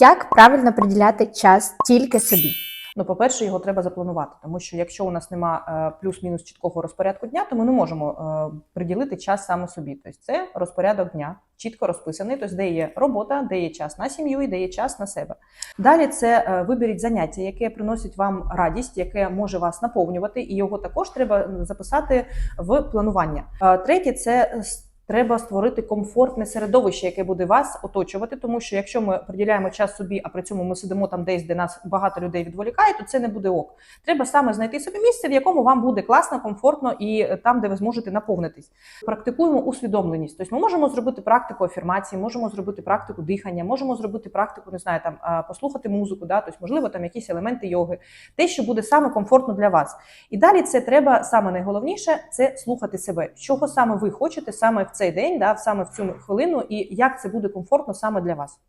Як правильно приділяти час тільки собі? Ну, по-перше, його треба запланувати, тому що якщо у нас нема е, плюс-мінус чіткого розпорядку дня, то ми не можемо е, приділити час саме собі. Тобто це розпорядок дня, чітко розписаний, тобто де є робота, де є час на сім'ю і де є час на себе. Далі це е, виберіть заняття, яке приносить вам радість, яке може вас наповнювати, і його також треба записати в планування. Третє це Треба створити комфортне середовище, яке буде вас оточувати, тому що якщо ми приділяємо час собі, а при цьому ми сидимо там десь, де нас багато людей відволікає, то це не буде ок. Треба саме знайти собі місце, в якому вам буде класно, комфортно і е, там, де ви зможете наповнитись. Практикуємо усвідомленість. Тобто ми можемо зробити практику афірмації, можемо зробити практику дихання, можемо зробити практику, не знаю, там послухати музику, да, тобто, можливо, там якісь елементи йоги, те, що буде саме комфортно для вас. І далі це треба саме найголовніше це слухати себе. Чого саме ви хочете саме в цей день, да, саме в цю хвилину, і як це буде комфортно саме для вас.